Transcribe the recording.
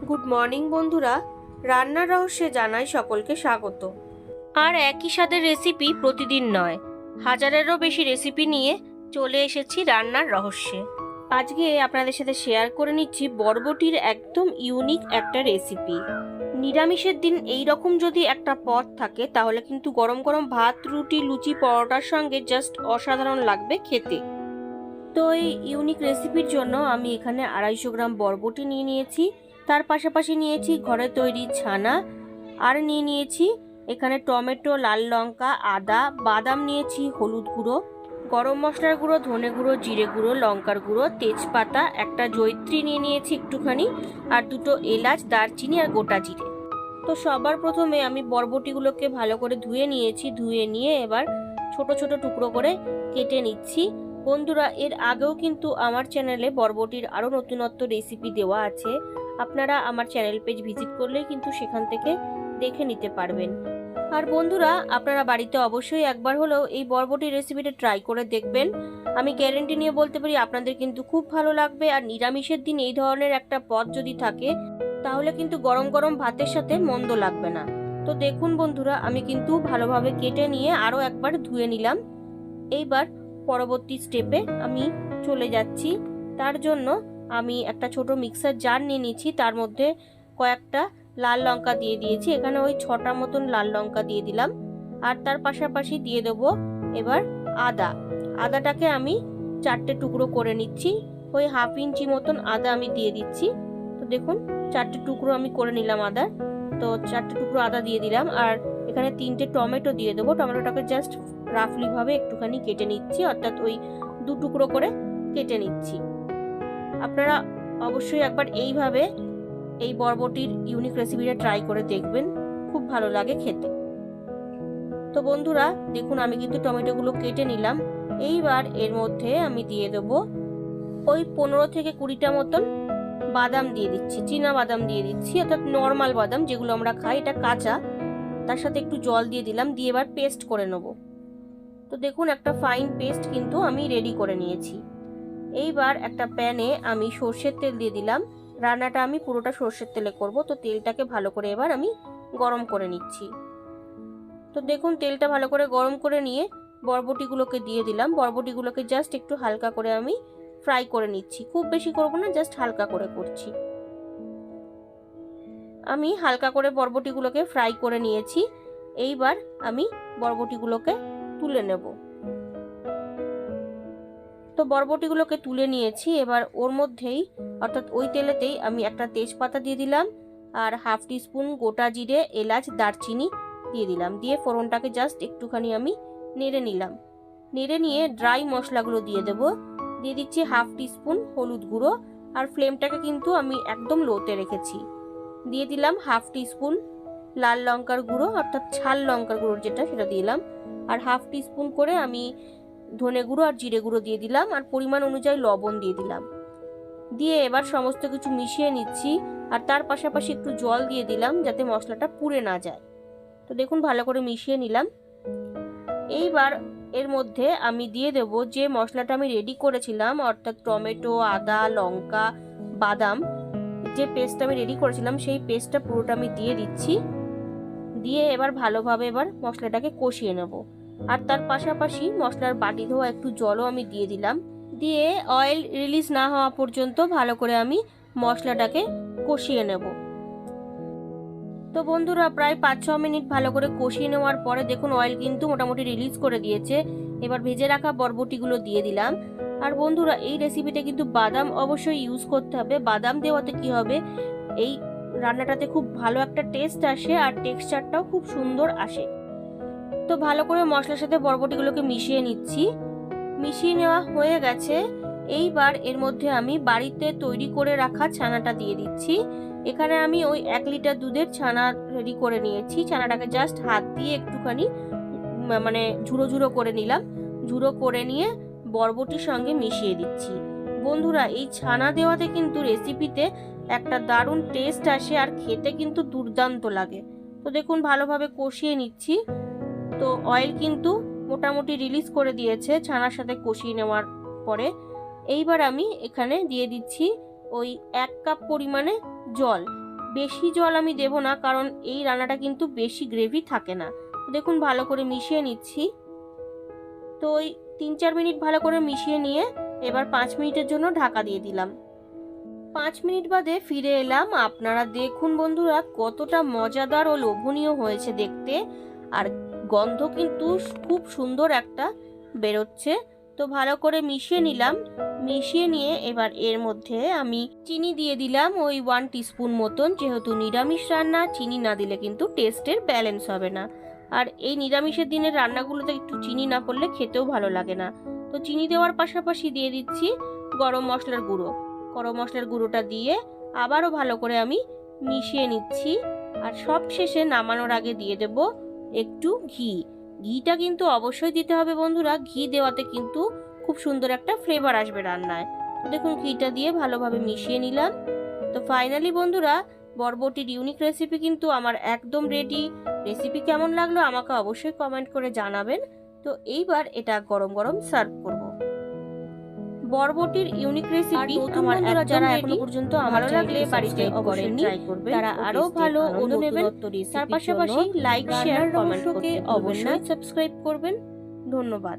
Good morning, বন্ধুরা। রান্নার রহস্যে জানাই সকলকে স্বাগত। আর একই স্বাদের রেসিপি প্রতিদিন নয়, হাজারেরও বেশি রেসিপি নিয়ে চলে এসেছি রান্নার রহস্যে। আজকে আপনাদের সাথে শেয়ার করে নিচ্ছি বরবটির একদম ইউনিক একটা রেসিপি। নিরামিষের দিন এই রকম যদি একটা পদ থাকে, তাহলে কিন্তু গরম গরম ভাত, রুটি, লুচি, পরোটার সঙ্গে জাস্ট অসাধারণ লাগবে খেতে। তো এই ইউনিক রেসিপির জন্য আমি এখানে আড়াইশো গ্রাম বরবটি নিয়ে নিয়েছি। তার পাশাপাশি নিয়েছি ঘরে তৈরি ছানা, আর নিয়ে নিয়েছি এখানে টমেটো, লাল লঙ্কা, আদা, বাদাম নিয়েছি, হলুদ গুঁড়ো, গরম মশলার গুঁড়ো, ধনে গুঁড়ো, জিরে গুঁড়ো, লঙ্কার গুঁড়ো, তেজপাতা, একটা জৈত্রী নিয়ে নিয়েছি একটুখানি, আর দুটো এলাচ, দারচিনি আর গোটা জিরে। তো সবার প্রথমে আমি বরবটিগুলোকে ভালো করে ধুয়ে নিয়েছি, ধুয়ে নিয়ে এবার ছোট ছোট টুকরো করে কেটে নিচ্ছি। বন্ধুরা, এর আগেও কিন্তু আমার চ্যানেলে বরবটির আরও নতুনত্ব রেসিপি দেওয়া আছে। আপনারা আমার চ্যানেল পেজ ভিজিট করলে কিন্তু সেখান থেকে দেখে নিতে পারবেন। আর বন্ধুরা, আপনারা বাড়িতে অবশ্যই একবার হলেও এই বরবটি রেসিপিটা ট্রাই করে দেখবেন। আমি গ্যারেন্টি নিয়ে বলতে পারি, আপনাদের কিন্তু খুব ভালো লাগবে। আর নিরামিষের দিন এই ধরনের একটা পদ যদি থাকে, তাহলে কিন্তু গরম গরম ভাতের সাথে মন্দ লাগবে না। তো দেখুন বন্ধুরা, আমি কিন্তু ভালোভাবে কেটে নিয়ে আরও একবার ধুয়ে নিলাম। এইবার পরবর্তী স্টেপে আমি চলে যাচ্ছি। তার জন্য আমি একটা ছোট মিক্সার জার নিয়ে নিয়েছি তার মধ্যে কয়েকটা লাল লঙ্কা দিয়ে দিয়েছি। এখানে ওই ছটা মতন লাল লঙ্কা দিয়ে দিলাম। আর তার পাশাপাশি দিয়ে দেব এবার আদা। আদাটাকে আমি চারটে টুকরো করে নিচ্ছি। ওই হাফ ইঞ্চি মতন আদা আমি দিয়ে দিচ্ছি। তো দেখুন, চারটে টুকরো আমি করে নিলাম আদা। তো চারটে টুকরো আদা দিয়ে দিলাম। আর এখানে তিনটে টমেটো দিয়ে দেবো। টমেটোটাকে জাস্ট রাফলিভাবে একটুখানি কেটে নিচ্ছি। অর্থাৎ ওই দু টুকরো করে কেটে নিচ্ছি। আপনারা অবশ্যই একবার এইভাবে এই বরবটির ইউনিক রেসিপিটা ট্রাই করে দেখবেন। খুব ভালো লাগে খেতে। তো বন্ধুরা, দেখুন আমি কিন্তু টমেটোগুলো কেটে নিলাম। এইবার এর মধ্যে আমি দিয়ে দেব ওই পনেরো থেকে কুড়িটা মতন বাদাম দিয়ে দিচ্ছি, চীনা বাদাম দিয়ে দিচ্ছি, অর্থাৎ নর্মাল বাদাম যেগুলো আমরা খাই, এটা কাঁচা। তার সাথে একটু জল দিয়ে দিলাম, দিয়ে এবার পেস্ট করে নেব। তো দেখুন একটা ফাইন পেস্ট কিন্তু আমি রেডি করে নিয়েছি। এইবার একটা প্যানে আমি সর্ষের তেল দিয়ে দিলাম। রান্নাটা আমি পুরোটা সর্ষের তেলে করব। তো তেলটাকে ভালো করে এবার আমি গরম করে নিচ্ছি। তো দেখুন, তেলটা ভালো করে গরম করে নিয়ে বরবটিগুলোকে দিয়ে দিলাম। বরবটিগুলোকে জাস্ট একটু হালকা করে আমি ফ্রাই করে নিচ্ছি। খুব বেশি করব না জাস্ট হালকা করে করছি। আমি হালকা করে বরবটিগুলোকে ফ্রাই করে নিয়েছি। এইবার আমি বরবটিগুলোকে তুলে নেব। তো বরবটিগুলোকে তুলে নিয়েছি। এবার ওর মধ্যেই, অর্থাৎ ওই তেলেতেই আমি একটা তেজপাতা দিয়ে দিলাম আর হাফ টিস্পুন গোটা জিরে, এলাচ, দারচিনি দিয়ে দিলাম। দিয়ে ফোড়নটাকে জাস্ট একটুখানি আমি নেড়ে নিলাম। নেড়ে নিয়ে ড্রাই মশলাগুলো দিয়ে দেব। দিয়ে দিচ্ছি হাফ টিস্পুন হলুদ গুঁড়ো আর ফ্লেমটাকে কিন্তু আমি একদম লোতে রেখেছি। দিয়ে দিলাম হাফ টিস্পুন লাল লঙ্কার গুঁড়ো, অর্থাৎ ছাল লঙ্কার গুঁড়ো যেটা, সেটা দিলাম। আর হাফ টিস্পুন করে আমি ধনে গুঁড়ো আর জিরে গুঁড়ো দিয়ে দিলাম আর পরিমাণ অনুযায়ী লবণ দিয়ে দিলাম। দিয়ে এবার সমস্ত কিছু মিশিয়ে নিচ্ছি আর তার পাশাপাশি একটু জল দিয়ে দিলাম যাতে মশলাটা পুড়ে না যায়। তো দেখুন ভালো করে মিশিয়ে নিলাম। এইবার এর মধ্যে আমি দিয়ে দেব যে মশলাটা আমি রেডি করেছিলাম, অর্থাৎ টমেটো, আদা, লঙ্কা, বাদাম, যে পেস্টটা আমি রেডি করেছিলাম সেই পেস্টটা পুরোটা আমি দিয়ে দিচ্ছি। দিয়ে এবার ভালোভাবে এবার মশলাটাকে কষিয়ে নেব। আর তার পাশাপাশি মশলার বাটি ধোয়া একটু জলও আমি দিয়ে দিলাম। দিয়ে অয়েল রিলিজ না হওয়া পর্যন্ত ভালো করে আমি মশলাটাকে কষিয়ে নেব। তো বন্ধুরা, প্রায় পাঁচ ছ মিনিট ভালো করে কষিয়ে নেওয়ার পরে দেখুন অয়েল কিন্তু মোটামুটি রিলিজ করে দিয়েছে। এবার ভেজে রাখা বরবটিগুলো দিয়ে দিলাম। আর বন্ধুরা, এই রেসিপিতে কিন্তু বাদাম অবশ্যই ইউজ করতে হবে। বাদাম দেওয়াতে কি হবে? এই রান্নাটাতে খুব ভালো একটা টেস্ট আসে আর টেক্সচারটাও খুব সুন্দর আসে। তো ভালো করে মশলার সাথে বরবটিগুলোকে মিশিয়ে নিচ্ছি। মিশিয়ে নেওয়া হয়ে গেছে। এইবার এর মধ্যে আমি বাড়িতে তৈরি করে রাখা ছানাটা দিয়ে দিচ্ছি। এখানে আমি ওই এক লিটার দুধের ছানা রেডি করে নিয়েছি। ছানাটাকে জাস্ট হাত দিয়ে একটুখানি মানে ঝুড়ো ঝুড়ো করে নিলাম। ঝুড়ো করে নিয়ে বরবটির সঙ্গে মিশিয়ে দিচ্ছি। বন্ধুরা, এই ছানা দেওয়াতে কিন্তু রেসিপিতে একটা দারুণ টেস্ট আসে আর খেতে কিন্তু দুর্দান্ত লাগে। তো দেখুন, ভালোভাবে কষিয়ে নিচ্ছি। তো অয়েল কিন্তু মোটামুটি রিলিজ করে দিয়েছে, ছানার সাথে কষিয়ে নেওয়ার পরে। এইবার আমি এখানে দিয়ে দিচ্ছি ওই এক কাপ পরিমাণে জল। বেশি জল আমি দেব না, কারণ এই রান্নাটা কিন্তু বেশি গ্রেভি থাকে না। দেখুন, ভালো করে মিশিয়ে নিচ্ছি। তো ওই তিন চার মিনিট ভালো করে মিশিয়ে নিয়ে এবার পাঁচ মিনিটের জন্য ঢাকা দিয়ে দিলাম। পাঁচ মিনিট বাদে ফিরে এলাম। আপনারা দেখুন বন্ধুরা, কতটা মজাদার ও লোভনীয় হয়েছে দেখতে। আর গন্ধ কিন্তু খুব সুন্দর একটা বেরোচ্ছে। তো ভালো করে মিশিয়ে নিলাম। মিশিয়ে নিয়ে এবার এর মধ্যে আমি চিনি দিয়ে দিলাম ওই ওয়ান টিস্পুন মতন। যেহেতু নিরামিষ রান্না, চিনি না দিলে কিন্তু টেস্টের ব্যালেন্স হবে না। আর এই নিরামিষের দিনের রান্নাগুলোতে একটু চিনি না পড়লে খেতেও ভালো লাগে না। তো চিনি দেওয়ার পাশাপাশি দিয়ে দিচ্ছি গরম মশলার গুঁড়ো। গরম মশলার গুঁড়োটা দিয়ে আবারও ভালো করে আমি মিশিয়ে নিচ্ছি। আর সব শেষে নামানোর আগে দিয়ে দেব একটু ঘি। ঘিটা কিন্তু অবশ্যই দিতে হবে বন্ধুরা। ঘি দেওয়াতে কিন্তু খুব সুন্দর একটা ফ্লেভার আসবে রান্নায়। দেখুন, ঘিটা দিয়ে ভালোভাবে মিশিয়ে নিলাম। তো ফাইনালি বন্ধুরা, বরবটির ইউনিক রেসিপি কিন্তু আমার একদম রেডি রেসিপি কেমন লাগল আমাকে অবশ্যই কমেন্ট করে জানাবেন। তো এইবার এটা গরম গরম সার্ভ করব। বরবটির ইউনিক রেসিপি আমার যারা যারা এখনও পর্যন্ত ভালো লাগলে বাড়িতে অবশ্যই ট্রাই করবে তারা আরও ভালো অন্য নেবেন তার পাশাপাশি লাইক শেয়ার কমেন্ট করতে অবশ্যই সাবস্ক্রাইব করবেন। ধন্যবাদ।